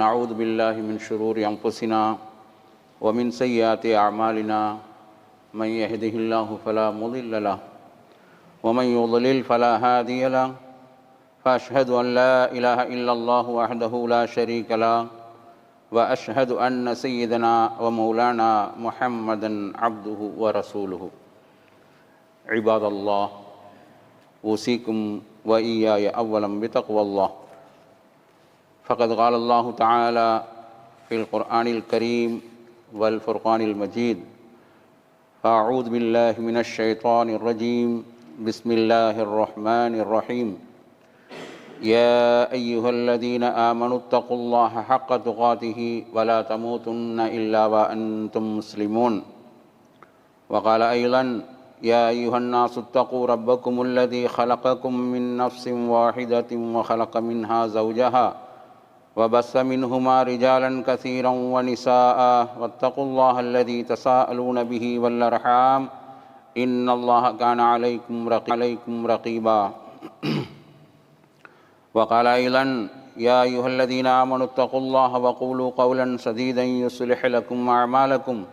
ونعوذ بالله من شرور أنفسنا ومن سيئات أعمالنا. من يهده الله فلا مضل له ومن يضلل فلا هادي له. فأشهد أن لا إله إلا الله وحده لا شريك له وأشهد أن سيدنا ومولانا محمدا عبده ورسوله. عباد الله أوصيكم وإياي أولا بتقوى الله. فقد قال الله تعالى في القرآن الكريم والفرقان المجيد. فأعوذ بالله من الشيطان الرجيم. بسم الله الرحمن الرحيم. يا أيها الذين آمنوا اتقوا الله حق تقاته ولا تموتن إلا وأنتم مسلمون. وقال أيضا يا أيها الناس اتقوا ربكم الذي خلقكم من نفس واحدة وخلق منها زوجها وبث منهما رجالا كثيرا ونساء واتقوا الله الذي تساءلون به والأرحام. إن الله كان عليكم رقي عليكم رقيبا. وقال أيضا يا أيها الذين آمنوا اتقوا الله وقولوا قولا سديدا يصلح لكم أعمالكم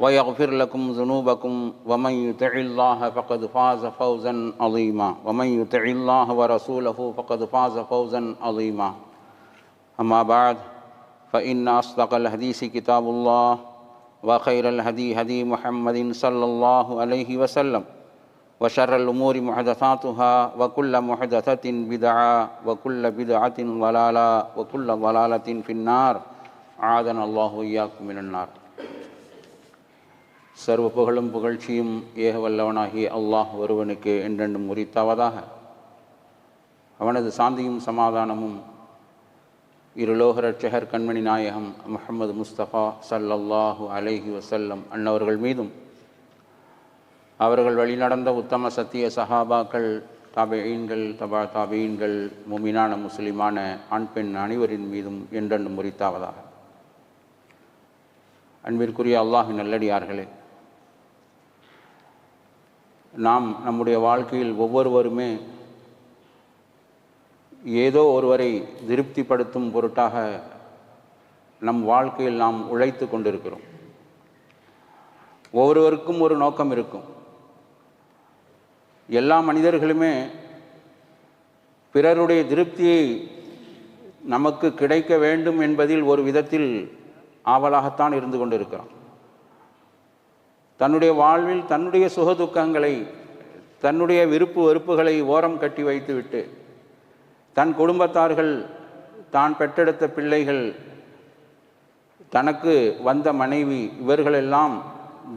ويغفر لكم ذنوبكم. ومن يطع الله فقد فاز فوزا عظيما. ومن يطع الله ورسوله فقد فاز فوزا عظيما. أما بعد فإن أصدق الحديث كتاب الله وخير الهدي هدي محمد صلى الله عليه وسلم وشر الأمور محدثاتها وكل محدثة بدعة وكل بدعة ضلالة وكل ضلالة في النار عادنا الله إياكم من النار சர்வ புகழும் புகழ்ச்சியும் ஏக வல்லவனாகிய அல்லாஹ் ஒருவனுக்கு என்றென்றும் முறித்தாவதாக அவனது சாந்தியும் சமாதானமும் இருலோக ரட்சகர் கண்மணி நாயகம் முகமது முஸ்தபா சல்லல்லாஹு அலைஹி வசல்லம் அன்னவர்கள் மீதும். அவர்கள் வழிநடந்த உத்தம சத்திய சஹாபாக்கள் தாபெயின்கள் தபா தாபெயின்கள் முமினான முஸ்லிமான ஆண் பெண் அனைவரின் மீதும் என்றென்று முறித்தாவதாக. அன்பிற்குரிய அல்லாஹு நல்லடியார்களே நாம் நம்முடைய வாழ்க்கையில் ஒவ்வொருவருமே ஏதோ ஒருவரை திருப்திப்படுத்தும் பொருட்டாக நம் வாழ்க்கையில் நாம் உழைத்து கொண்டிருக்கிறோம். ஒவ்வொருவருக்கும் ஒரு நோக்கம் இருக்கும். எல்லா மனிதர்களுமே பிறருடைய திருப்தியை நமக்கு கிடைக்க வேண்டும் என்பதில் ஒரு விதத்தில் ஆவலாகத்தான் இருந்து கொண்டிருக்கிறோம். தன்னுடைய வாழ்வில் தன்னுடைய சுகதுக்கங்களை தன்னுடைய விருப்பு வெறுப்புகளை ஓரம் கட்டி வைத்துவிட்டு தன் குடும்பத்தார்கள் தான் பெற்றெடுத்த பிள்ளைகள் தனக்கு வந்த மனைவி இவர்களெல்லாம்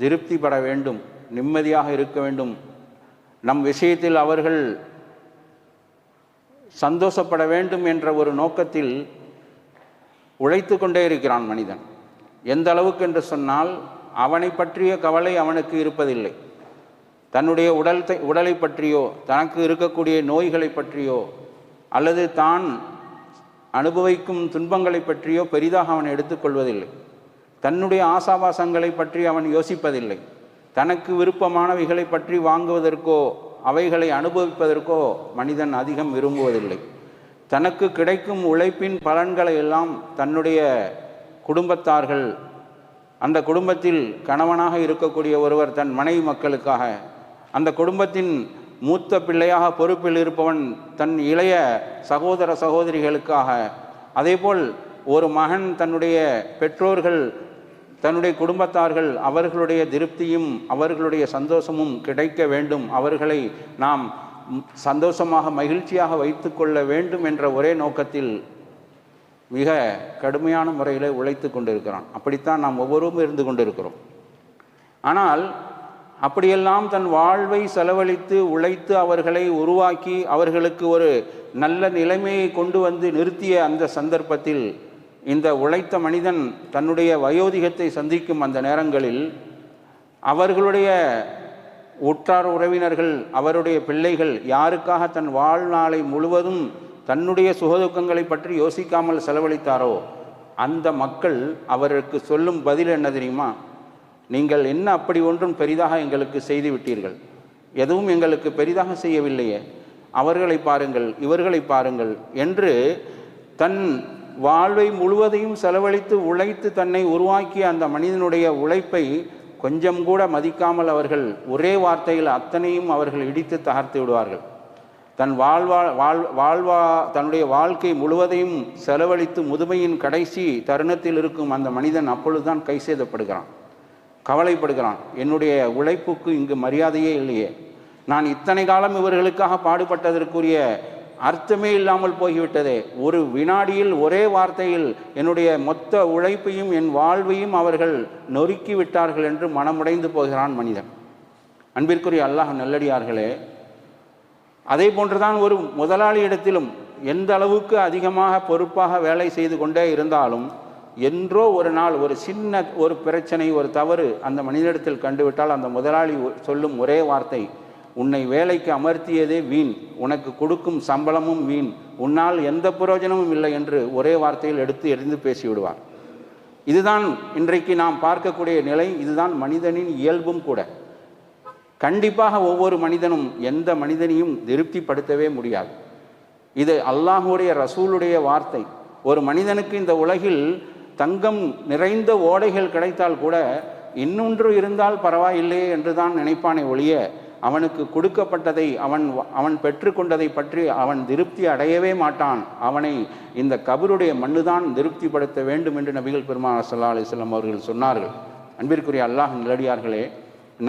திருப்திப்பட வேண்டும் நிம்மதியாக இருக்க வேண்டும். நம் விஷயத்தில் அவர்கள் சந்தோஷப்பட வேண்டும் என்ற ஒரு நோக்கத்தில் உழைத்து கொண்டே இருக்கிறான் மனிதன். எந்த அளவுக்கு என்று சொன்னால் அவனை பற்றிய கவலை அவனுக்கு இருப்பதில்லை. தன்னுடைய உடல் உடலை பற்றியோ தனக்கு இருக்கக்கூடிய நோய்களை பற்றியோ அல்லது தான் அனுபவிக்கும் துன்பங்களை பற்றியோ பெரிதாக அவன் எடுத்துக்கொள்வதில்லை. தன்னுடைய ஆசாபாசங்களை பற்றி அவன் யோசிப்பதில்லை. தனக்கு விருப்பமானவைகளை பற்றி வாங்குவதற்கோ அவைகளை அனுபவிப்பதற்கோ மனிதன் அதிகம் விரும்புவதில்லை. தனக்கு கிடைக்கும் உழைப்பின் பலன்களை எல்லாம் தன்னுடைய குடும்பத்தார்கள் அந்த குடும்பத்தில் கணவனாக இருக்கக்கூடிய ஒருவர் தன் மனைவி மக்களுக்காக அந்த குடும்பத்தின் மூத்த பிள்ளையாக பொறுப்பில் இருப்பவன் தன் இளைய சகோதர சகோதரிகளுக்காக. அதேபோல் ஒரு மகன் தன்னுடைய பெற்றோர்கள் தன்னுடைய குடும்பத்தார்கள் அவர்களுடைய திருப்தியும் அவர்களுடைய சந்தோஷமும் கிடைக்க வேண்டும். அவர்களை நாம் சந்தோஷமாக மகிழ்ச்சியாக வைத்து கொள்ள வேண்டும் என்ற ஒரே நோக்கத்தில் மிக கடுமையான முறையில் உழைத்து கொண்டிருக்கிறான். அப்படித்தான் நாம் ஒவ்வொருவரும் இருந்து கொண்டிருக்கிறோம். ஆனால் அப்படியெல்லாம் தன் வாழ்வை செலவழித்து உழைத்து அவர்களை உருவாக்கி அவர்களுக்கு ஒரு நல்ல நிலைமையை கொண்டு வந்து நிறுத்திய அந்த சந்தர்ப்பத்தில் இந்த உழைத்த மனிதன் தன்னுடைய வயோதிகத்தை சந்திக்கும் அந்த நேரங்களில் அவர்களுடைய உற்றார் உறவினர்கள் அவருடைய பிள்ளைகள் யாருக்காக தன் வாழ்நாளை முழுவதும் தன்னுடைய சுகதுக்கங்களை பற்றி யோசிக்காமல் செலவழித்தாரோ அந்த மக்கள் அவருக்கு சொல்லும் பதில் என்ன தெரியுமா? நீங்கள் என்ன அப்படி ஒன்றும் பெரிதாக எங்களுக்கு செய்து விட்டீர்கள்? எதுவும் எங்களுக்கு பெரிதாக செய்யவில்லையே. அவர்களை பாருங்கள் இவர்களை பாருங்கள் என்று தன் வாழ்வை முழுவதையும் செலவழித்து உழைத்து தன்னை உருவாக்கிய அந்த மனிதனுடைய உழைப்பை கொஞ்சம் கூட மதிக்காமல் அவர்கள் ஒரே வார்த்தையில் அத்தனையும் அவர்கள் இடித்து தகர்த்து விடுவார்கள். தன் வாழ்வா வாழ் வாழ்வா தன்னுடைய வாழ்க்கை முழுவதையும் செலவழித்து முதுமையின் கடைசி தருணத்தில் இருக்கும் அந்த மனிதன் அப்பொழுதுதான் கை செய்தப்படுகிறான் கவலைப்படுகிறான். என்னுடைய உழைப்புக்கு இங்கு மரியாதையே இல்லையே. நான் இத்தனை காலம் இவர்களுக்காக பாடுபட்டதற்குரிய அர்த்தமே இல்லாமல் போய்விட்டதே. ஒரு வினாடியில் ஒரே வார்த்தையில் என்னுடைய மொத்த உழைப்பையும் என் வாழ்வையும் அவர்கள் நொறுக்கி விட்டார்கள் என்று மனமுடைந்து போகிறான் மனிதன். அன்பிற்குரிய அல்லாஹ் நல்லடியார்களே அதே போன்றுதான் ஒரு முதலாளியிடத்திலும் எந்த அளவுக்கு அதிகமாக பொறுப்பாக வேலை செய்து கொண்டே இருந்தாலும் என்றோ ஒரு நாள் ஒரு சின்ன ஒரு பிரச்சனை ஒரு தவறு அந்த மனிதனிடத்தில் கண்டுவிட்டால் அந்த முதலாளி சொல்லும் ஒரே வார்த்தை உன்னை வேலைக்கு அமர்த்தியதே வீண் உனக்கு கொடுக்கும் சம்பளமும் வீண் உன்னால் எந்த பிரயோஜனமும் இல்லை என்று ஒரே வார்த்தையில் எடுத்து எரிந்து பேசிவிடுவார். இதுதான் இன்றைக்கு நாம் பார்க்கக்கூடிய நிலை இதுதான் மனிதனின் இயல்பும் கூட. கண்டிப்பாக ஒவ்வொரு மனிதனும் எந்த மனிதனையும் திருப்திப்படுத்தவே முடியாது. இது அல்லாஹுடைய ரசூலுடைய வார்த்தை. ஒரு மனிதனுக்கு இந்த உலகில் தங்கம் நிறைந்த ஓடைகள் கிடைத்தால் கூட இன்னொன்று இருந்தால் பரவாயில்லையே என்று தான் நினைப்பானே ஒழிய அவனுக்கு கொடுக்கப்பட்டதை அவன் அவன் பெற்றுக்கொண்டதை பற்றி அவன் திருப்தி அடையவே மாட்டான். அவனை இந்த கபருடைய மண்ணுதான் திருப்திப்படுத்த வேண்டும் என்று நபிகள் பெருமாள் சல்லா அலிஸ்லாம் அவர்கள் சொன்னார்கள். அன்பிற்குரிய அல்லாஹ் நிலடியார்களே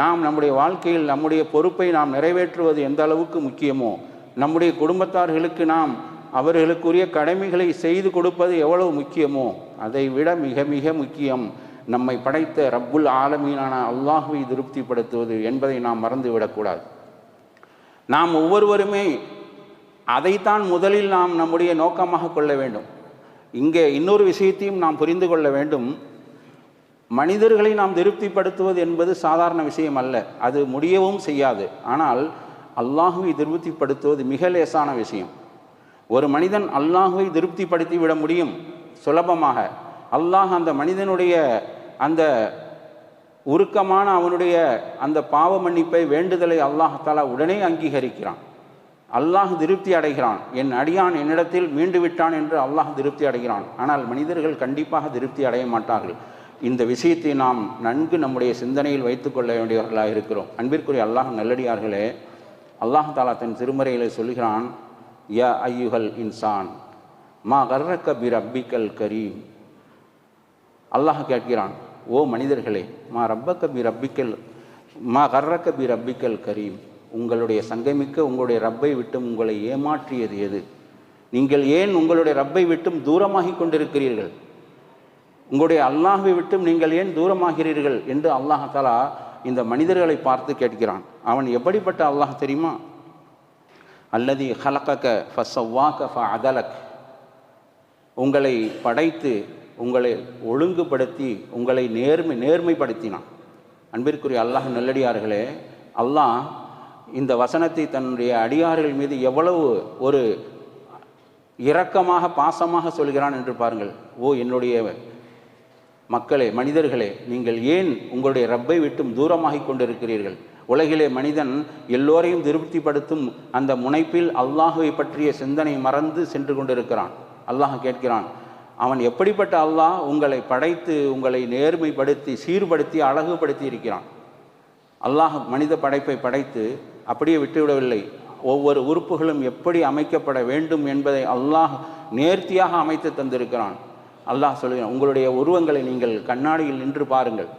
நாம் நம்முடைய வாழ்க்கையில் நம்முடைய பொறுப்பை நாம் நிறைவேற்றுவது எந்த அளவுக்கு முக்கியமோ நம்முடைய குடும்பத்தார்களுக்கு நாம் அவர்களுக்குரிய கடமைகளை செய்து கொடுப்பது எவ்வளவு முக்கியமோ அதை விட மிக மிக முக்கியம் நம்மை படைத்த ரப்புல் ஆலமீனான அல்லாஹுவை திருப்திப்படுத்துவது என்பதை நாம் மறந்துவிடக்கூடாது. நாம் ஒவ்வொருவருமே அதைத்தான் முதலில் நாம் நம்முடைய நோக்கமாக கொள்ள வேண்டும். இங்கே இன்னொரு விஷயத்தையும் நாம் புரிந்து கொள்ள வேண்டும். மனிதர்களை நாம் திருப்திப்படுத்துவது என்பது சாதாரண விஷயம் அல்ல. அது முடியவும் செய்யாது. ஆனால் அல்லாஹுவை திருப்திப்படுத்துவது மிக லேசான விஷயம். ஒரு மனிதன் அல்லாஹுவை திருப்திப்படுத்தி விட முடியும்? சுலபமாக. அல்லாஹ் அந்த மனிதனுடைய அந்த உருக்கமான அவனுடைய அந்த பாவ மன்னிப்பை வேண்டுதலை அல்லாஹாலா உடனே அங்கீகரிக்கிறான். அல்லாஹ் திருப்தி அடைகிறான். என் அடியான் என்னிடத்தில் மீண்டு விட்டான் என்று அல்லாஹ் திருப்தி அடைகிறான். ஆனால் மனிதர்கள் கண்டிப்பாக திருப்தி அடைய மாட்டார்கள். இந்த விஷயத்தை நாம் நன்கு நம்முடைய சிந்தனையில் வைத்துக்கொள்ள வேண்டியவர்களாக இருக்கிறோம். அன்பிற்குரிய அல்லாஹ் நல்லடியார்களே அல்லாஹ் தாலா தன் திருமறையில் சொல்கிறான் ய ஐயுகல் இன்சான் மா கர்ரக்க பிர் ரப்பிக்கல் கரீம். அல்லாஹ் கேட்கிறான் ஓ மனிதர்களே மா ரப்பக்க பி ரப்பிக்கல் மா கர்ரக்க பி ரப்பிக்கல் கரீம். உங்களுடைய சங்கமிக்க உங்களுடைய ரப்பை விட்டும் உங்களை ஏமாற்றியது எது? நீங்கள் ஏன் உங்களுடைய ரப்பை விட்டும் தூரமாகி கொண்டிருக்கிறீர்கள்? உங்களுடைய அல்லாஹை விட்டும் நீங்கள் ஏன் தூரமாகிறீர்கள்? என்று அல்லாஹாலா இந்த மனிதர்களை பார்த்து கேட்கிறான். அவன் எப்படிப்பட்ட அல்லாஹ் தெரியுமா? அல்லது ஹலக்கக்க ஃபசவ்வாக்க ஃப அதலக் உங்களை படைத்து உங்களை ஒழுங்குபடுத்தி உங்களை நேர்மை நேர்மைப்படுத்தினான். அன்பிற்குரிய அல்லாஹ் நல்லடியார்களே அல்லாஹ் இந்த வசனத்தை தன்னுடைய அடியார்கள் மீது எவ்வளவு ஒரு இரக்கமாக பாசமாக சொல்கிறான் என்று பாருங்கள். ஓ என்னுடைய மக்களே மனிதர்களே நீங்கள் ஏன் உங்களுடைய ரப்பை விட்டும் தூரமாகி கொண்டிருக்கிறீர்கள்? உலகிலே மனிதன் எல்லோரையும் திருப்திப்படுத்தும் அந்த முனைப்பில் அல்லாஹுவை பற்றிய சிந்தனை மறந்து சென்று கொண்டிருக்கிறான். அல்லாஹ் கேட்கிறான் அவன் எப்படிப்பட்ட அல்லாஹ் உங்களை படைத்து உங்களை நேர்மைப்படுத்தி சீர்படுத்தி அழகுபடுத்தி இருக்கிறான்? அல்லாஹ் மனித படைப்பை படைத்து அப்படியே விட்டுவிடவில்லை. ஒவ்வொரு உறுப்புகளும் எப்படி அமைக்கப்பட வேண்டும் என்பதை அல்லாஹ் நேர்த்தியாக அமைத்து தந்திருக்கிறான். அல்லாஹ் சொல்கிறான் உங்களுடைய உருவங்களை நீங்கள் கண்ணாடியில் நின்று பாருங்கள்.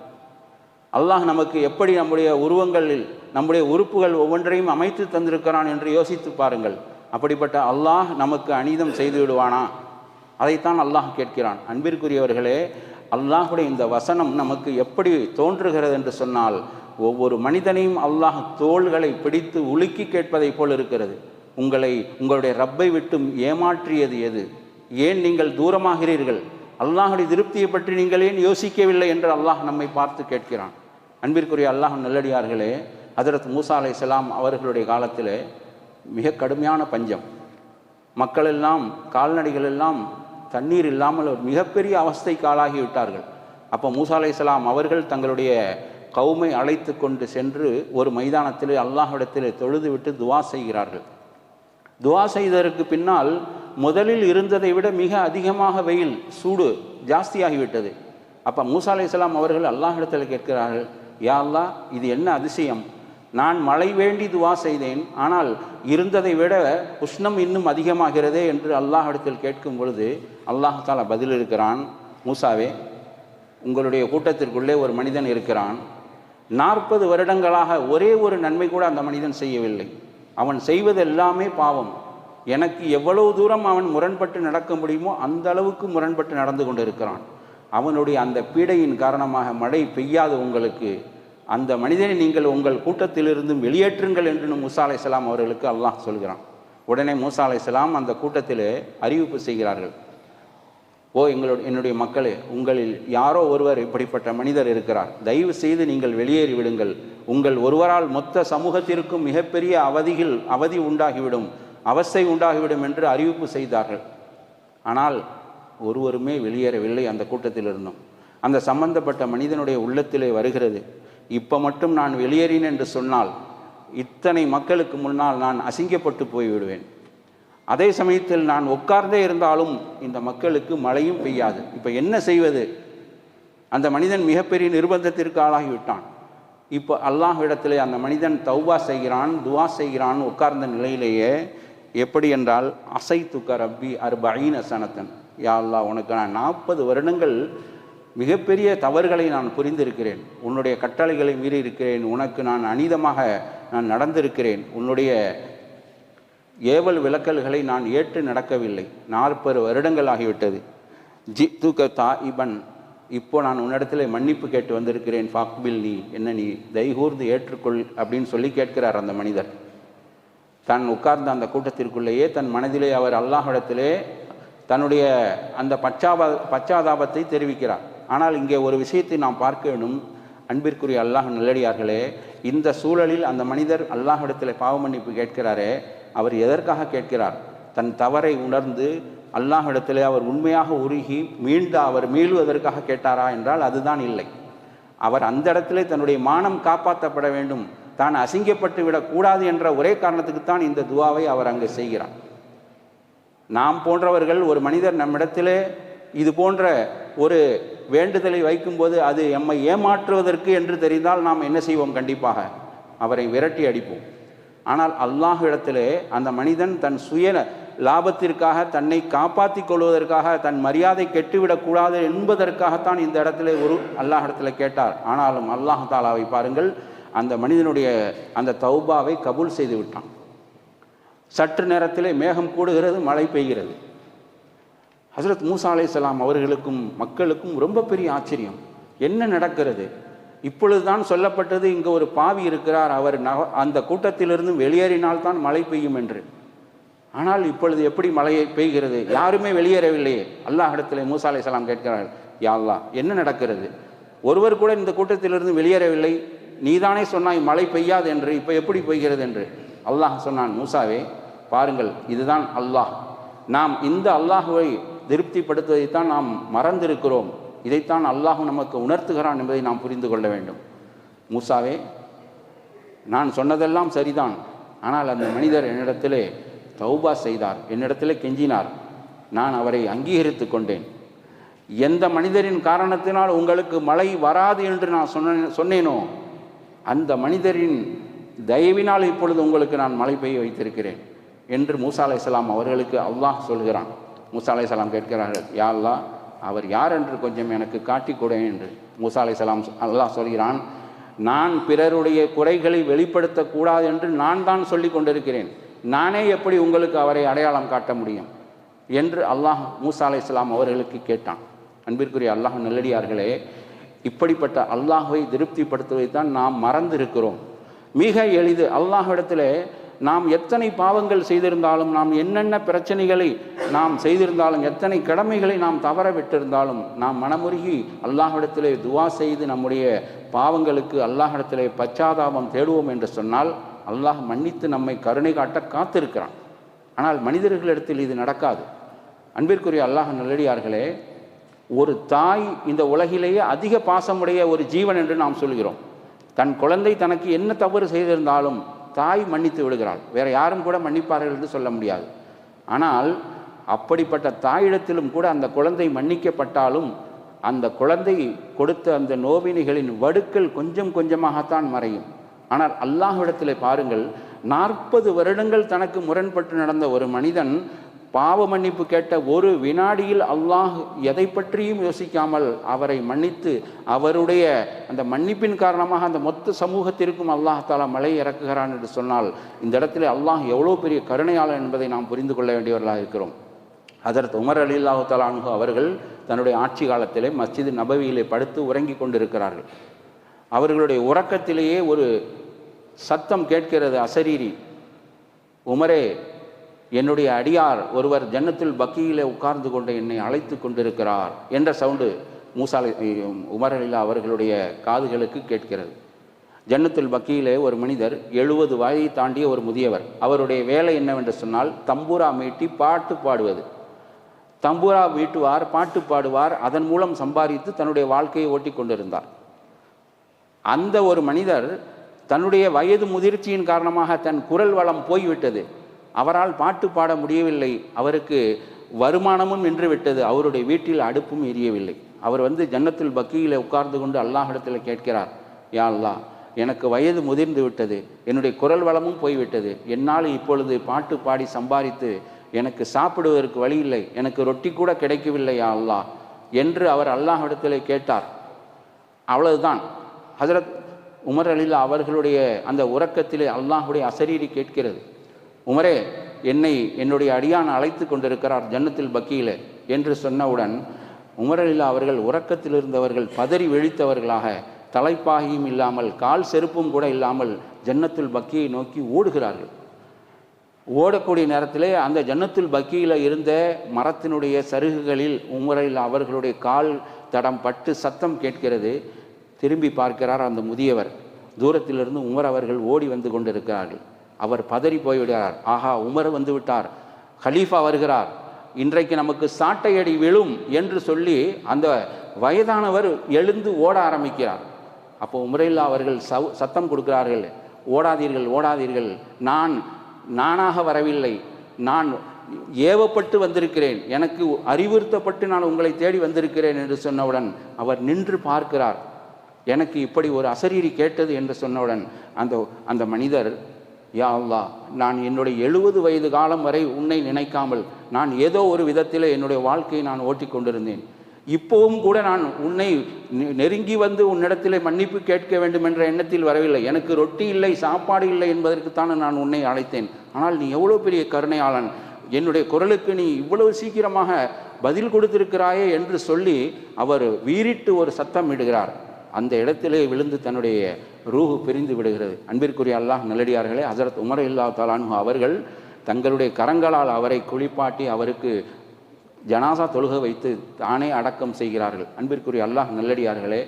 அல்லாஹ் நமக்கு எப்படி நம்முடைய உருவங்களில் நம்முடைய உறுப்புகள் ஒவ்வொன்றையும் அமைத்து தந்திருக்கிறான் என்று யோசித்து பாருங்கள். அப்படிப்பட்ட அல்லாஹ் நமக்கு அநீதம் செய்து விடுவானா? அதைத்தான் அல்லாஹ் கேட்கிறான். அன்பிற்குரியவர்களே அல்லாஹுடைய இந்த வசனம் நமக்கு எப்படி தோன்றுகிறது என்று சொன்னால் ஒவ்வொரு மனிதனையும் அல்லாஹ் தோள்களை பிடித்து உலுக்கி கேட்பதை போல் இருக்கிறது. உங்களை உங்களுடைய ரப்பை விட்டும் ஏமாற்றியது எது? ஏன் நீங்கள் தூரமாகிறீர்கள்? அல்லாஹுடைய திருப்தியை பற்றி நீங்கள் ஏன் யோசிக்கவில்லை என்று அல்லாஹ் நம்மை பார்த்து கேட்கிறான். அன்பிற்குரிய அல்லாஹ் நல்லடியார்களே ஹதரத் மூசா அலை அவர்களுடைய காலத்தில் மிக கடுமையான பஞ்சம். மக்கள் எல்லாம் கால்நடைகள் எல்லாம் தண்ணீர் இல்லாமல் ஒரு மிகப்பெரிய அவஸ்தைக்கு ஆளாகி விட்டார்கள். அப்போ மூசா அலையாம் அவர்கள் தங்களுடைய கவுமை அழைத்து கொண்டு சென்று ஒரு மைதானத்தில் அல்லாஹிடத்தில் தொழுது விட்டு துவா செய்கிறார்கள். துவா செய்ததற்கு பின்னால் முதலில் இருந்ததை விட மிக அதிகமாக வெயில் சூடு ஜாஸ்தியாகிவிட்டது அப்போ மூசா அலையாம் அவர்கள் அல்லாஹிடத்தில் கேட்கிறார்கள் யா அல்லா இது என்ன அதிசயம்? நான் மழை வேண்டி துவா செய்தேன் ஆனால் இருந்ததை விட உஷ்ணம் இன்னும் அதிகமாகிறதே என்று அல்லாஹிடத்தில் கேட்கும் பொழுது அல்லாஹ் பதில் இருக்கிறான் மூசாவே உங்களுடைய கூட்டத்திற்குள்ளே ஒரு மனிதன் இருக்கிறான். நாற்பது வருடங்களாக ஒரே ஒரு நன்மை கூட அந்த மனிதன் செய்யவில்லை. அவன் செய்வது எல்லாமே பாவம். எனக்கு எவ்வளவு தூரம் அவன் முரண்பட்டு நடக்க முடியுமோ அந்த அளவுக்கு முரண்பட்டு நடந்து கொண்டிருக்கிறான். அவனுடைய அந்த பீடையின் காரணமாக மழை பெய்யாது உங்களுக்கு. அந்த மனிதனை நீங்கள் உங்கள் கூட்டத்திலிருந்தும் வெளியேற்றுங்கள் என்று மூசா அலையாம் அவர்களுக்கு அல்லாஹ் சொல்கிறான். உடனே மூசா அலையாம் அந்த கூட்டத்தில் அறிவிப்பு செய்கிறார்கள். ஓ எங்களுடைய என்னுடைய மக்களே உங்களில் யாரோ ஒருவர் இப்படிப்பட்ட மனிதர் இருக்கிறார். தயவு செய்து நீங்கள் வெளியேறி விடுங்கள். உங்கள் ஒருவரால் மொத்த சமூகத்திற்கும் மிகப்பெரிய அவதியில் அவதி உண்டாகிவிடும். அவஸ்தை உண்டாகிவிடும் என்று அறிவிப்பு செய்தார்கள். ஆனால் ஒருவருமே வெளியேறவில்லை அந்த கூட்டத்தில் இருந்தும் அந்த சம்பந்தப்பட்ட மனிதனுடைய உள்ளத்திலே வருகிறது. இப்போ மட்டும் நான் வெளியேறினேன் என்று சொன்னால் இத்தனை மக்களுக்கு முன்னால் நான் அசிங்கப்பட்டு போய்விடுவேன். அதே சமயத்தில் நான் உட்கார்ந்தே இருந்தாலும் இந்த மக்களுக்கு மழையும் பெய்யாது. இப்போ என்ன செய்வது? அந்த மனிதன் மிகப்பெரிய நிர்பந்தத்திற்கு ஆளாகிவிட்டான். இப்போ அல்லாஹ்விடத்திலே அந்த மனிதன் தௌவா செய்கிறான் துவா செய்கிறான் உட்கார்ந்த நிலையிலேயே எப்படி என்றால் அசை துக்க ரப்பி அர்பீன சனத்தன். யா அல்லாஹ் உனக்கு நான் நாற்பது வருடங்கள் மிகப்பெரிய தவறுகளை நான் புரிந்திருக்கிறேன். உன்னுடைய கட்டளைகளை மீறி இருக்கிறேன். உனக்கு நான் அநீதமாக நான் நடந்திருக்கிறேன். உன்னுடைய ஏவல் விளக்கல்களை நான் ஏற்று நடக்கவில்லை. நாற்பது வருடங்கள் ஆகிவிட்டது. ஜி தூக்க தா இபன் இப்போ நான் உன்னிடத்தில் மன்னிப்பு கேட்டு வந்திருக்கிறேன். ஃபாக்பில் நீ என்ன நீ தைகூர்ந்து ஏற்றுக்கொள் அப்படின்னு சொல்லி கேட்கிறார் அந்த மனிதர். தான் உட்கார்ந்த அந்த கூட்டத்திற்குள்ளேயே தன் மனதிலே அவர் அல்லாஹிடத்திலே தன்னுடைய அந்த பச்சாபா பச்சாதாபத்தை தெரிவிக்கிறார். ஆனால் இங்கே ஒரு விஷயத்தை நாம் பார்க்க வேண்டும். அன்பிற்குரிய அல்லாஹ் நல்லடியார்களே இந்த சூழலில் அந்த மனிதர் அல்லாஹிடத்தில் பாவ மன்னிப்பு கேட்கிறாரே அவர் எதற்காக கேட்கிறார்? தன் தவறை உணர்ந்து அல்லாஹிடத்தில் அவர் உண்மையாக உருகி மீண்டு அவர் மீளுவதற்காக கேட்டாரா என்றால் அதுதான் இல்லை. அவர் அந்த இடத்திலே தன்னுடைய மானம் காப்பாற்றப்பட வேண்டும். தான் அசிங்கப்பட்டு விடக்கூடாது என்ற ஒரே காரணத்துக்குத்தான் இந்த துவாவை அவர் அங்கு செய்கிறார். நாம் போன்றவர்கள் ஒரு மனிதர் நம்மிடத்திலே இது போன்ற ஒரு வேண்டுதலை வைக்கும்போது அது எம்மை ஏமாற்றுவதற்கு என்று தெரிந்தால் நாம் என்ன செய்வோம்? கண்டிப்பாக அவரை விரட்டி அடிப்போம். ஆனால் அல்லாஹ் இடத்திலே அந்த மனிதன் தன் சுய லாபத்திற்காக தன்னை காப்பாற்றி கொள்வதற்காக தன் மரியாதை கெட்டுவிடக்கூடாது என்பதற்காகத்தான் இந்த இடத்திலே ஒரு அல்லாஹ் இடத்துல கேட்டார். ஆனாலும் அல்லாஹ் தாலாவை பாருங்கள் அந்த மனிதனுடைய அந்த தௌபாவை கபூல் செய்து விட்டான். சற்று நேரத்திலே மேகம் கூடுகிறது மழை பெய்கிறது. ஹசரத் மூசா அலைஹிஸ்ஸலாம் அவர்களுக்கும் மக்களுக்கும் ரொம்ப பெரிய ஆச்சரியம். என்ன நடக்கிறது? இப்பொழுதுதான் சொல்லப்பட்டது இங்கே ஒரு பாவி இருக்கிறார் அவர் நக அந்த கூட்டத்திலிருந்து வெளியேறினால் தான் மழை பெய்யும் என்று. ஆனால் இப்பொழுது எப்படி மழையை பெய்கிறது? யாருமே வெளியேறவில்லையே. அல்லாஹ் இடத்துல மூசா அலைஹிஸ்ஸலாம் கேட்கிறார்கள் யா அல்லாஹ் என்ன நடக்கிறது? ஒருவர் கூட இந்த கூட்டத்திலிருந்து வெளியேறவில்லை. நீதானே சொன்னாய் மழை பெய்யாது என்று. இப்போ எப்படி பெய்கிறது என்று? அல்லாஹ் சொன்னான் மூசாவே பாருங்கள் இதுதான் அல்லாஹ். நாம் இந்த அல்லாஹுவை திருப்திப்படுத்துவதைத்தான் நாம் மறந்திருக்கிறோம். இதைத்தான் அல்லாஹ் நமக்கு உணர்த்துகிறான் என்பதை நாம் புரிந்து கொள்ள வேண்டும். மூசாவே நான் சொன்னதெல்லாம் சரிதான். ஆனால் அந்த மனிதர் என்னிடத்திலே தௌபா செய்தார். என்னிடத்திலே கெஞ்சினார். நான் அவரை அங்கீகரித்து கொண்டேன். எந்த மனிதரின் காரணத்தினால் உங்களுக்கு மழை வராது என்று நான் சொன்ன சொன்னேனோ அந்த மனிதரின் தயவினால் இப்பொழுது உங்களுக்கு நான் மழை பெய்ய வைத்திருக்கிறேன் என்று மூசா அலைஹிஸ்ஸலாம் அவர்களுக்கு அல்லாஹ் சொல்கிறான். மூசா சலாம் கேட்கிறார்கள் யா அல்லாஹ் அவர் யார் என்று கொஞ்சம் எனக்கு காட்டிக் கொடு என்று. மூசா சலாம் அல்லாஹ் சொல்கிறான் நான் பிறருடைய குறைகளை வெளிப்படுத்தக்கூடாது என்று நான் தான் சொல்லி கொண்டிருக்கிறேன். நானே எப்படி உங்களுக்கு அவரை அடையாளம் காட்ட முடியும்? என்று அல்லாஹ் மூசா அலைஹிஸ்ஸலாம் அவர்களுக்கு கேட்டான். அன்பிற்குரிய அல்லாஹ் நல்லடியார்களே இப்படிப்பட்ட அல்லாஹுவை திருப்திப்படுத்துவதை தான் நாம் மறந்திருக்கிறோம். மிக எளிது அல்லாஹ் இடத்துல நாம் எத்தனை பாவங்கள் செய்திருந்தாலும் நாம் என்னென்ன பிரச்சனைகளை நாம் செய்திருந்தாலும் எத்தனை கடமைகளை நாம் தவற விட்டிருந்தாலும் நாம் மனமுருகி அல்லாஹிடத்திலே துவா செய்து நம்முடைய பாவங்களுக்கு அல்லாஹிடத்திலே பச்சாதாபம் தேடுவோம் என்று சொன்னால் அல்லாஹ் மன்னித்து நம்மை கருணை காட்ட காத்திருக்கிறான். ஆனால் மனிதர்களிடத்தில் இது நடக்காது. அன்பிற்குரிய அல்லாஹ் நல்லடியார்களே ஒரு தாய் இந்த உலகிலேயே அதிக பாசமுடைய ஒரு ஜீவன் என்று நாம் சொல்கிறோம். தன் குழந்தை தனக்கு என்ன தவறு செய்திருந்தாலும் தாய் மன்னித்து விடுகிறாள். வேற யாரும் கூட மன்னிப்பார்கள் என்று சொல்ல முடியாது. ஆனால் அப்படிப்பட்ட தாயிடத்திலும் கூட அந்த குழந்தை மன்னிக்கப்பட்டாலும் அந்த குழந்தை கொடுத்த அந்த நோவினிகளின் வடுக்கள் கொஞ்சம் கொஞ்சமாகத்தான் மறையும். ஆனால் அல்லாஹ்விடத்தில் பாருங்கள் நாற்பது வருடங்கள் தனக்கு முரண்பட்டு நடந்த ஒரு மனிதன் பாவ மன்னிப்பு கேட்ட ஒரு வினாடியில் அல்லாஹ் எதை பற்றியும் யோசிக்காமல் அவரை மன்னித்து அவருடைய அந்த மன்னிப்பின் காரணமாக அந்த மொத்த சமூகத்திற்கும் அல்லாஹ் தாலா மலை இறக்குகிறான் என்று சொன்னால் இந்த இடத்துல அல்லாஹ் எவ்வளோ பெரிய கருணையாளன் என்பதை நாம் புரிந்து கொள்ள வேண்டியவர்களாக இருக்கிறோம். அதற்கு உமர் அலி அல்லாஹு தலான்ஹு அவர்கள் தன்னுடைய ஆட்சி காலத்திலே மஸ்ஜிது நபவியிலே படுத்து உறங்கி கொண்டிருக்கிறார்கள். அவர்களுடைய உறக்கத்திலேயே ஒரு சத்தம் கேட்கிறது அசரீரி உமரே என்னுடைய அடியார் ஒருவர் ஜன்னத்தில் பக்கியிலே உட்கார்ந்து கொண்டு என்னை அழைத்து கொண்டிருக்கிறார் என்ற சவுண்டு மூசாலை உமரலிலா அவர்களுடைய காதுகளுக்கு கேட்கிறது. ஜன்னத்தில் பக்கியிலே ஒரு மனிதர் எழுபது வயதை தாண்டிய ஒரு முதியவர். அவருடைய வேலை என்னவென்று சொன்னால் தம்பூரா மீட்டி பாட்டு பாடுவது. தம்பூரா மீட்டுவார் பாட்டு பாடுவார் அதன் மூலம் சம்பாதித்து தன்னுடைய வாழ்க்கையை ஓட்டி கொண்டிருந்தார். அந்த ஒரு மனிதர் தன்னுடைய வயது முதிர்ச்சியின் காரணமாக தன் குரல் வளம் போய்விட்டது. அவரால் பாட்டு பாட முடியவில்லை. அவருக்கு வருமானமும் நின்று விட்டது. அவருடைய வீட்டில் அடுப்பும் எரியவில்லை. அவர் வந்து ஜன்னத்தில் பக்கியில் உட்கார்ந்து கொண்டு அல்லாஹிடத்தில் கேட்கிறார் யா அல்லா எனக்கு வயது முதிர்ந்து விட்டது. என்னுடைய குரல் வளமும் போய்விட்டது. என்னால் இப்பொழுது பாட்டு பாடி சம்பாதித்து எனக்கு சாப்பிடுவதற்கு வழி இல்லை. எனக்கு ரொட்டி கூட கிடைக்கவில்லை யா அல்லாஹ் என்று அவர் அல்லாஹிடத்தில் கேட்டார். அவ்வளவுதான். ஹசரத் உமர் அலிலா அவர்களுடைய அந்த உறக்கத்திலே அல்லாஹுடைய அசரீரி கேட்கிறது. உமரே என்னை என்னுடைய அடியான் அழைத்து கொண்டிருக்கிறார் ஜன்னத்தில் பக்கியிலே என்று சொன்னவுடன் உமரலில்லா அவர்கள் உறக்கத்தில் இருந்தவர்கள் பதறி வெழித்தவர்களாக தலைப்பாகியும் இல்லாமல் கால் செருப்பும் கூட இல்லாமல் ஜன்னத்துல் பக்கியை நோக்கி ஓடுகிறார்கள். ஓடக்கூடிய நேரத்திலே அந்த ஜன்னத்துல் பக்கியில் இருந்த மரத்தினுடைய சருகுகளில் உமரில் அவர்களுடைய கால் தடம் பட்டு சத்தம் கேட்கிறது. திரும்பி பார்க்கிறார் அந்த முதியவர். தூரத்திலிருந்து உமர் அவர்கள் ஓடி வந்து கொண்டிருக்கிறார்கள். அவர் பதறி போய்விடுகிறார். ஆஹா உமர் வந்து விட்டார். ஹலீஃபா வருகிறார். இன்றைக்கு நமக்கு சாட்டையடி விழும் என்று சொல்லி அந்த வயதானவர் எழுந்து ஓட ஆரம்பிக்கிறார். அப்போ உமரில்லா அவர்கள் சவ் சத்தம் கொடுக்கிறார்கள். ஓடாதீர்கள் ஓடாதீர்கள். நான் நானாக வரவில்லை. நான் ஏவப்பட்டு வந்திருக்கிறேன். எனக்கு அறிவுறுத்தப்பட்டு நான் உங்களை தேடி வந்திருக்கிறேன் என்று சொன்னவுடன் அவர் நின்று பார்க்கிறார். எனக்கு இப்படி ஒரு அசரீரி கேட்டது என்று சொன்னவுடன் அந்த அந்த மனிதர் யா அல்லா நான் என்னுடைய எழுபது வயது காலம் வரை உன்னை நினைக்காமல் நான் ஏதோ ஒரு விதத்தில் என்னுடைய வாழ்க்கையை நான் ஓட்டிக்கொண்டிருந்தேன். இப்போவும் கூட நான் உன்னை நெ- நெருங்கி வந்து உன்னிடத்திலே மன்னிப்பு கேட்க வேண்டும் என்ற எண்ணத்தில் வரவில்லை. எனக்கு ரொட்டி இல்லை சாப்பாடு இல்லை என்பதற்குத்தான் நான் உன்னை அழைத்தேன். ஆனால் நீ எவ்வளோ பெரிய கருணையாளன். என்னுடைய குரலுக்கு நீ இவ்வளவு சீக்கிரமாக பதில் கொடுத்திருக்கிறாயே என்று சொல்லி அவர் வீறிட்டு ஒரு சத்தம் இடுகிறார். அந்த இடத்திலே விழுந்து தன்னுடைய ரூஹு பிரிந்து விடுகிறது. அன்பிற்குரிய அல்லாஹ் நல்லடியார்களே ஹசரத் உமர் இல்லா தாலானு அவர்கள் தங்களுடைய கரங்களால் அவரை குளிப்பாட்டி அவருக்கு ஜனாசா தொழுக வைத்து தானே அடக்கம் செய்கிறார்கள். அன்பிற்குரிய அல்லாஹ் நல்லடியார்களே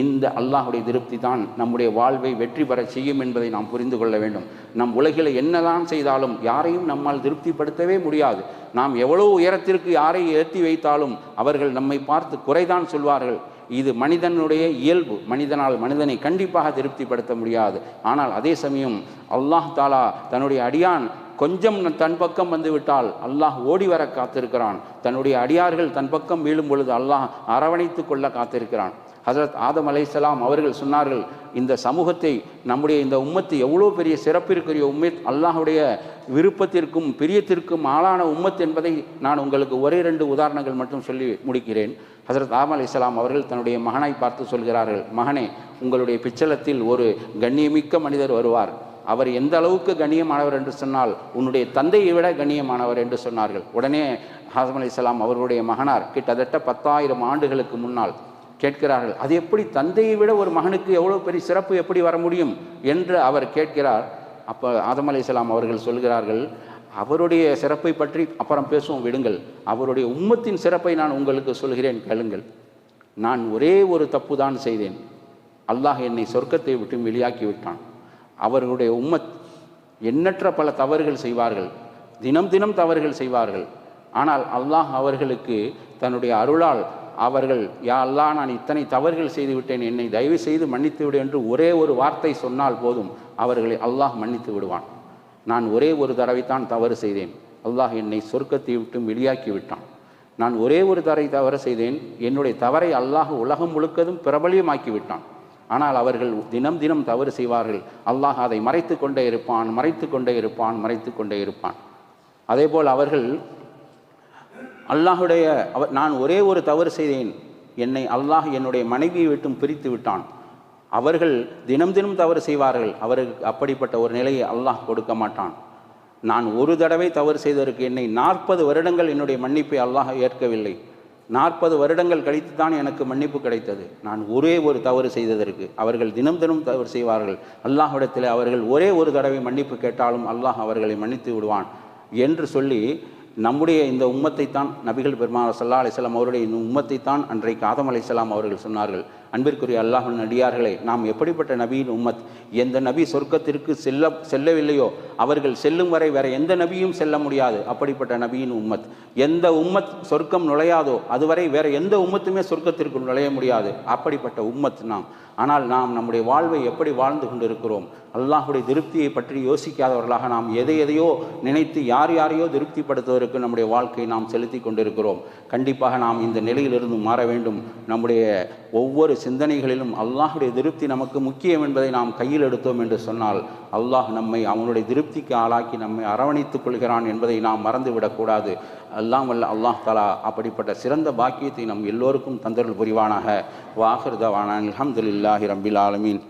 இந்த அல்லாஹுடைய திருப்தி தான் நம்முடைய வாழ்வை வெற்றி பெறச் செய்யும் என்பதை நாம் புரிந்து கொள்ள வேண்டும். நம் உலகில் என்னதான் செய்தாலும் யாரையும் நம்மால் திருப்திப்படுத்தவே முடியாது. நாம் எவ்வளோ உயரத்திற்கு யாரை ஏற்றி வைத்தாலும் அவர்கள் நம்மை பார்த்து குறைதான் சொல்வார்கள். இது மனிதனுடைய இயல்பு. மனிதனால் மனிதனை கண்டிப்பாக திருப்திப்படுத்த முடியாது. ஆனால் அதே சமயம் அல்லாஹ் தாலா தன்னுடைய அடியான் கொஞ்சம் தன் பக்கம் வந்துவிட்டால் அல்லாஹ் ஓடி வர காத்திருக்கிறான். தன்னுடைய அடியார்கள் தன் பக்கம் மீளும் பொழுது அல்லாஹ் அரவணைத்து கொள்ள காத்திருக்கிறான். ஹசரத் ஆதம் அலைசலாம் அவர்கள் சொன்னார்கள் இந்த சமூகத்தை நம்முடைய இந்த உம்மத்து எவ்வளோ பெரிய சிறப்பிற்குரிய உம்மை அல்லாஹுடைய விருப்பத்திற்கும் பிரியத்திற்கும் ஆளான உம்மத் என்பதை நான் உங்களுக்கு ஒரே ரெண்டு உதாரணங்கள் மட்டும் சொல்லி முடிக்கிறேன். ஹசரத் ஆம் அலி இஸ்லாம் அவர்கள் தன்னுடைய மகனை பார்த்து சொல்கிறார்கள் மகனே உங்களுடைய பிச்சலத்தில் ஒரு கண்ணியமிக்க மனிதர் வருவார். அவர் எந்த அளவுக்கு கண்ணியமானவர் என்று சொன்னால் உன்னுடைய தந்தையை விட கண்ணியமானவர் என்று சொன்னார்கள். உடனே ஹாசம் அலைஹிஸ்ஸலாம் அவர்களுடைய மகனார் கிட்டத்தட்ட பத்தாயிரம் ஆண்டுகளுக்கு முன்னால் கேட்கிறார்கள் அது எப்படி தந்தையை விட ஒரு மகனுக்கு எவ்வளோ பெரிய சிறப்பு எப்படி வர முடியும்? என்று அவர் கேட்கிறார். அப்போ ஆதம் அலைஹிஸ்ஸலாம் அவர்கள் சொல்கிறார்கள் அவருடைய சிறப்பை பற்றி அப்புறம் பேசுவோம் விடுங்கள். அவருடைய உம்மத்தின் சிறப்பை நான் உங்களுக்கு சொல்கிறேன் கேளுங்கள். நான் ஒரே ஒரு தப்பு தான் செய்தேன். அல்லாஹ் என்னை சொர்க்கத்தை விட்டு வெளியாக்கி விட்டான். அவர்களுடைய உம்மத் எண்ணற்ற பல தவறுகள் செய்வார்கள். தினம் தினம் தவறுகள் செய்வார்கள். ஆனால் அல்லாஹ் அவர்களுக்கு தன்னுடைய அருளால் அவர்கள் யா அல்லாஹ் நான் இத்தனை தவறுகள் செய்துவிட்டேன். என்னை தயவு செய்து மன்னித்து விடு என்று ஒரே ஒரு வார்த்தை சொன்னால் போதும் அவர்களை அல்லாஹ் மன்னித்து விடுவான். நான் ஒரே ஒரு தடவைத்தான் தவறு செய்தேன். அல்லாஹ் என்னை சொர்க்கத்தை விட்டு வெளியாக்கி விட்டான். நான் ஒரே ஒரு தரை தவறு செய்தேன். என்னுடைய தவறை அல்லாஹ் உலகம் முழுக்கதும் பிரபலியமாக்கி விட்டான். ஆனால் அவர்கள் தினம் தினம் தவறு செய்வார்கள். அல்லாஹ் அதை மறைத்து கொண்டே இருப்பான் மறைத்து கொண்டே இருப்பான் மறைத்து கொண்டே இருப்பான். அதேபோல் அவர்கள் அல்லாஹுடைய நான் ஒரே ஒரு தவறு செய்தேன். என்னை அல்லாஹ் என்னுடைய மனைவியை விட்டும் பிரித்து விட்டான். அவர்கள் தினம் தினம் தவறு செய்வார்கள். அவருக்கு அப்படிப்பட்ட ஒரு நிலையை அல்லாஹ் கொடுக்க மாட்டான். நான் ஒரு தடவை தவறு செய்ததற்கு என்னை நாற்பது வருடங்கள் என்னுடைய மன்னிப்பை அல்லாஹ் ஏற்கவில்லை. நாற்பது வருடங்கள் கழித்து தான் எனக்கு மன்னிப்பு கிடைத்தது. நான் ஒரே ஒரு தவறு செய்ததற்கு அவர்கள் தினம் தினம் தவறு செய்வார்கள். அல்லாஹ்விடத்தில் அவர்கள் ஒரே ஒரு தடவை மன்னிப்பு கேட்டாலும் அல்லாஹ் அவர்களை மன்னித்து விடுவான். என்று சொல்லி நம்முடைய இந்த உம்மத்தை தான் நபிகள் பெருமாள் சல்லா அலிஸ்லாம் அவருடைய இந்த உம்மத்தை தான் அன்றைக்கு ஆதம் அலிஸ்லாம் அவர்கள் சொன்னார்கள். அன்பிற்குரிய அல்லாஹின் நடிகார்களே நாம் எப்படிப்பட்ட நபியின் உம்மத்? எந்த நபி சொர்க்கத்திற்கு செல்ல செல்லவில்லையோ அவர்கள் செல்லும் வரை வேற எந்த நபியும் செல்ல முடியாது. அப்படிப்பட்ட நபியின் உம்மத். எந்த உம்மத் சொர்க்கம் நுழையாதோ அதுவரை வேற எந்த உம்மத்துமே சொர்க்கத்திற்கு நுழைய முடியாது. அப்படிப்பட்ட உம்மத் நாம். ஆனால் நாம் நம்முடைய வாழ்வை எப்படி வாழ்ந்து கொண்டிருக்கிறோம்? அல்லாஹுடைய திருப்தியை பற்றி யோசிக்காதவர்களாக நாம் எதை எதையோ நினைத்து யார் யாரையோ திருப்திப்படுத்துவதற்கு நம்முடைய வாழ்க்கையை நாம் செலுத்தி கொண்டிருக்கிறோம். கண்டிப்பாக நாம் இந்த நிலையிலிருந்து மாற வேண்டும். நம்முடைய ஒவ்வொரு சிந்தனைகளிலும் அல்லாஹுடைய திருப்தி நமக்கு முக்கியம் என்பதை நாம் கையில் எடுத்தோம் என்று சொன்னால் அல்லாஹ் நம்மை அவனுடைய திருப்திக்கு ஆளாக்கி நம்மை அரவணைத்துக் கொள்கிறான் என்பதை நாம் மறந்துவிடக்கூடாது அல்லாம் வல்ல அல்லாஹ் தலா அப்படிப்பட்ட சிறந்த பாக்கியத்தை நம் எல்லோருக்கும் தந்தருள் புரிவானாக. வாஹிருதவான அலமதுல்லாஹி ரபில் ஆலமீன்.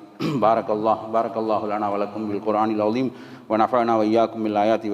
பாரக் அல்லாஹ் பாரக் அல்லாஹுலானா வழக்கும் இல் குரானில் அலீம் வனஃபானா வையாக்கும் இல் ஆயாத்தி